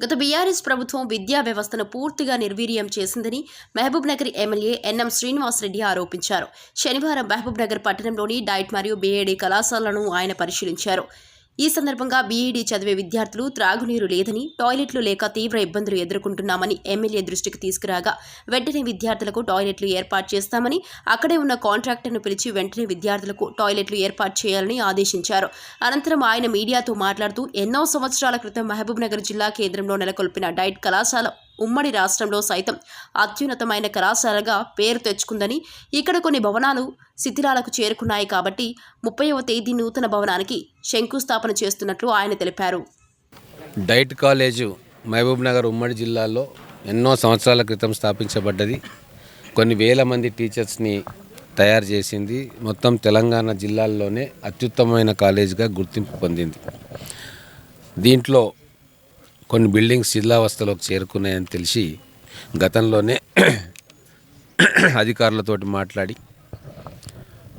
గత బీఆర్ఎస్ ప్రభుత్వం విద్యా వ్యవస్థను పూర్తిగా నిర్వీర్యం చేసిందని మహబూబ్ నగర్ ఎమ్మెల్యే ఎన్ఎం శ్రీనివాసరెడ్డి ఆరోపించారు. శనివారం మహబూబ్ నగర్ పట్టణంలోని డైట్ మరియు బీఏడీ కళాశాలలను ఆయన పరిశీలించారు. ఈ సందర్భంగా బీఈడీ చదివే విద్యార్థులు త్రాగునీరు లేదని టాయిలెట్లు లేక తీవ్ర ఇబ్బందులు ఎదుర్కొంటున్నామని ఎమ్మెల్యే దృష్టికి తీసుకురాగా వెంటనే విద్యార్థులకు టాయిలెట్లు ఏర్పాటు చేస్తామని అక్కడే ఉన్న కాంట్రాక్టర్ను పిలిచి వెంటనే విద్యార్థులకు టాయిలెట్లు ఏర్పాటు చేయాలని ఆదేశించారు. అనంతరం ఆయన మీడియాతో మాట్లాడుతూ ఎన్నో సంవత్సరాల క్రితం మహబూబ్ నగర్ జిల్లా కేంద్రంలో నెలకొల్పిన డైట్ కళాశాల ఉమ్మడి రాష్ట్రంలో సైతం అత్యున్నతమైన కళాశాలగా పేరు తెచ్చుకుందని ఇక్కడ కొన్ని భవనాలు శిథిలాలకు చేరుకున్నాయి కాబట్టి ముప్పైవ తేదీ నూతన భవనానికి శంకుస్థాపన చేస్తున్నట్లు ఆయన తెలిపారు. డైట్ కాలేజు మహబూబ్ నగర్ ఉమ్మడి జిల్లాలో ఎన్నో సంవత్సరాల క్రితం స్థాపించబడ్డది. కొన్ని వేల మంది టీచర్స్ని తయారు చేసింది. మొత్తం తెలంగాణ జిల్లాల్లోనే అత్యుత్తమమైన కాలేజీగా గుర్తింపు పొందింది. దీంట్లో కొన్ని బిల్డింగ్స్ శిథిలావస్థలోకి చేరుకున్నాయని తెలిసి గతంలోనే అధికారులతోటి మాట్లాడి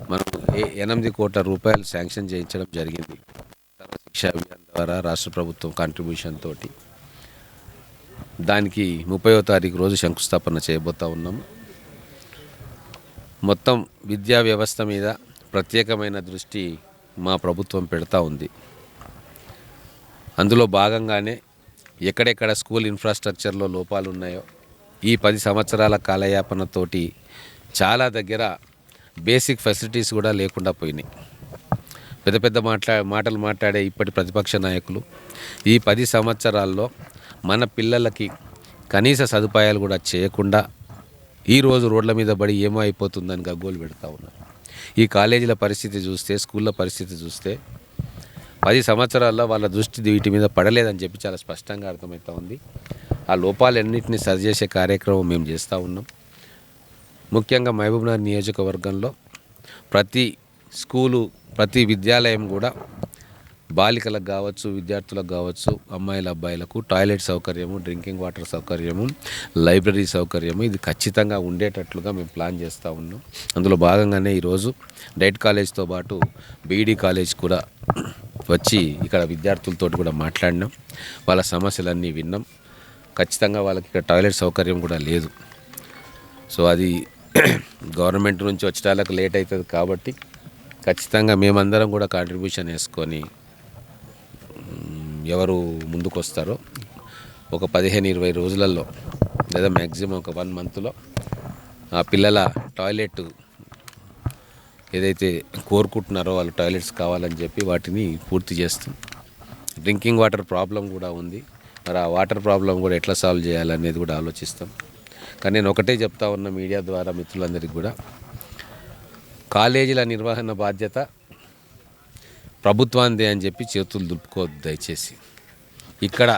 మనం ఏ- ఎనిమిది కోట్ల రూపాయలు శాంక్షన్ చేయించడం జరిగింది. శిక్షా అభియాన్ ద్వారా రాష్ట్ర ప్రభుత్వం కాంట్రిబ్యూషన్ తోటి. దానికి ముప్పయో తారీఖు రోజు శంకుస్థాపన చేయబోతా ఉన్నాము మొత్తం విద్యా వ్యవస్థ మీద ప్రత్యేకమైన దృష్టి మా ప్రభుత్వం పెడతా ఉంది. అందులో భాగంగానే ఎక్కడెక్కడ స్కూల్ ఇన్ఫ్రాస్ట్రక్చర్లో లోపాలు ఉన్నాయో ఈ పది సంవత్సరాల కాలయాపనతోటి చాలా దగ్గర బేసిక్ ఫెసిలిటీస్ కూడా లేకుండా పోయినాయి. పెద్ద పెద్ద మాట్లా మాటలు మాట్లాడే ఇప్పటి ప్రతిపక్ష నాయకులు ఈ పది సంవత్సరాల్లో మన పిల్లలకి కనీస సదుపాయాలు కూడా చేయకుండా ఈరోజు రోడ్ల మీద పడి ఏమో అయిపోతుందని గగ్గోలు పెడతా ఉన్నారు. ఈ కాలేజీల పరిస్థితి చూస్తే స్కూళ్ళ పరిస్థితి చూస్తే పది సంవత్సరాల్లో వాళ్ళ దృష్టి వీటి మీద పడలేదని చెప్పి చాలా స్పష్టంగా అర్థమవుతా ఉంది. ఆ లోపాలన్నింటినీ సరిచేసే కార్యక్రమం మేము చేస్తూ ఉన్నాం. ముఖ్యంగా మహబూబ్నగర్ నియోజకవర్గంలో ప్రతి స్కూలు ప్రతి విద్యాలయం కూడా బాలికలకు కావచ్చు విద్యార్థులకు కావచ్చు అమ్మాయిల అబ్బాయిలకు టాయిలెట్ సౌకర్యము డ్రింకింగ్ వాటర్ సౌకర్యము లైబ్రరీ సౌకర్యము ఇది ఖచ్చితంగా ఉండేటట్లుగా మేము ప్లాన్ చేస్తూ ఉన్నాం. అందులో భాగంగానే ఈరోజు డైట్ కాలేజ్తో పాటు బీఈడీ కాలేజ్ కూడా వచ్చి ఇక్కడ విద్యార్థులతో కూడా మాట్లాడినాం. వాళ్ళ సమస్యలన్నీ విన్నాం. ఖచ్చితంగా వాళ్ళకి ఇక్కడ టాయిలెట్ సౌకర్యం కూడా లేదు. సో అది గవర్నమెంట్ నుంచి వచ్చేటాలకు లేట్ అవుతుంది కాబట్టి ఖచ్చితంగా మేమందరం కూడా కాంట్రిబ్యూషన్ వేసుకొని ఎవరు ముందుకు వస్తారో ఒక పదిహేను ఇరవై రోజులలో లేదా మ్యాక్సిమం ఒక వన్ మంత్లో ఆ పిల్లల టాయిలెట్ ఏదైతే కోరుకుంటున్నారో వాళ్ళు టాయిలెట్స్ కావాలని చెప్పి వాటిని పూర్తి చేస్తాం డ్రింకింగ్ వాటర్ ప్రాబ్లం కూడా ఉంది. మరి ఆ వాటర్ ప్రాబ్లం కూడా ఎట్లా సాల్వ్ చేయాలనేది కూడా ఆలోచిస్తాం. కానీ నేను ఒకటే చెప్తా ఉన్న మీడియా ద్వారా మిత్రులందరికీ కూడా కాలేజీల నిర్వహణ బాధ్యత ప్రభుత్వాందే అని చెప్పి చేతులు దులుపుకోవద్దు దయచేసి. ఇక్కడ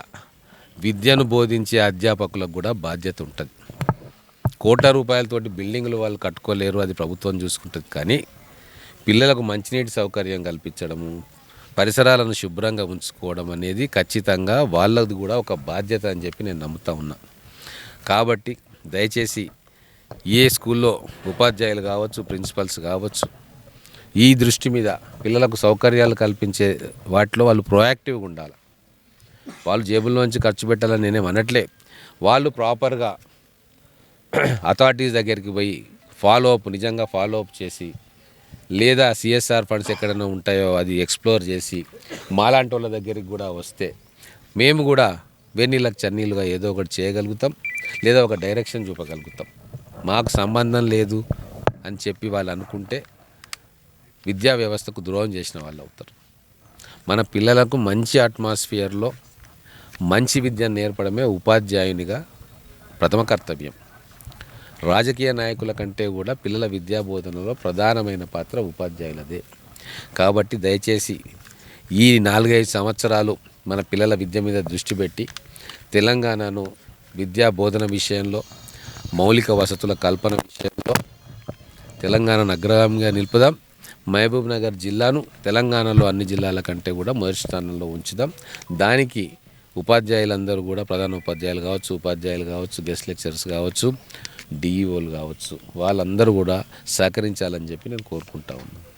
విద్యను బోధించే అధ్యాపకులకు కూడా బాధ్యత ఉంటుంది. కోట్ల రూపాయలతోటి బిల్డింగులు వాళ్ళు కట్టుకోలేరు అది ప్రభుత్వం చూసుకుంటుంది. కానీ పిల్లలకు మంచినీటి సౌకర్యం కల్పించడము పరిసరాలను శుభ్రంగా ఉంచుకోవడం అనేది ఖచ్చితంగా వాళ్ళది కూడా ఒక బాధ్యత అని చెప్పి నేను నమ్ముతా ఉన్నా. కాబట్టి దయచేసి ఏ స్కూల్లో ఉపాధ్యాయులు కావచ్చు ప్రిన్సిపల్స్ కావచ్చు ఈ దృష్టి మీద పిల్లలకు సౌకర్యాలు కల్పించే వాటిలో వాళ్ళు ప్రొయాక్టివ్గా ఉండాలి. వాళ్ళు జేబుల్లోంచి ఖర్చు పెట్టాలని నేనేం అనట్లే. వాళ్ళు ప్రాపర్గా అథారిటీస్ దగ్గరికి పోయి ఫాలో అప్ నిజంగా ఫాలో అప్ చేసి లేదా సిఎస్ఆర్ ఫండ్స్ ఎక్కడైనా ఉంటాయో అది ఎక్స్ప్లోర్ చేసి మాలాంటి వాళ్ళ దగ్గరికి కూడా వస్తే మేము కూడా వెన్నీళ్ళకి చన్నీళ్ళుగా ఏదో ఒకటి చేయగలుగుతాం లేదా ఒక డైరెక్షన్ చూపగలుగుతాం. మాకు సంబంధం లేదు అని చెప్పి వాళ్ళు అనుకుంటే విద్యా వ్యవస్థకు ద్రోహం చేసిన వాళ్ళు అవుతారు. మన పిల్లలకు మంచి అట్మాస్ఫియర్లో మంచి విద్యను నేర్పడమే ఉపాధ్యాయునిగా ప్రథమ కర్తవ్యం. రాజకీయ నాయకుల కంటే కూడా పిల్లల విద్యా బోధనలో ప్రధానమైన పాత్ర ఉపాధ్యాయులదే. కాబట్టి దయచేసి ఈ నాలుగైదు సంవత్సరాలు మన పిల్లల విద్య మీద దృష్టి పెట్టి తెలంగాణను విద్యా బోధన విషయంలో మౌలిక వసతుల కల్పన విషయంలో తెలంగాణను అగ్రగామిగా నిలుపుదాం. మహబూబ్ నగర్ జిల్లాను తెలంగాణలో అన్ని జిల్లాల కంటే కూడా మొదటి స్థానంలో ఉంచుదాం. దానికి ఉపాధ్యాయులందరూ కూడా ప్రధాన ఉపాధ్యాయులు కావచ్చు ఉపాధ్యాయులు కావచ్చు గెస్ట్ లెక్చరర్స్ కావచ్చు డిఈఓలు కావచ్చు. వాళ్ళందరూ కూడా సహకరించాలని చెప్పి నేను కోరుకుంటా ఉన్నాను.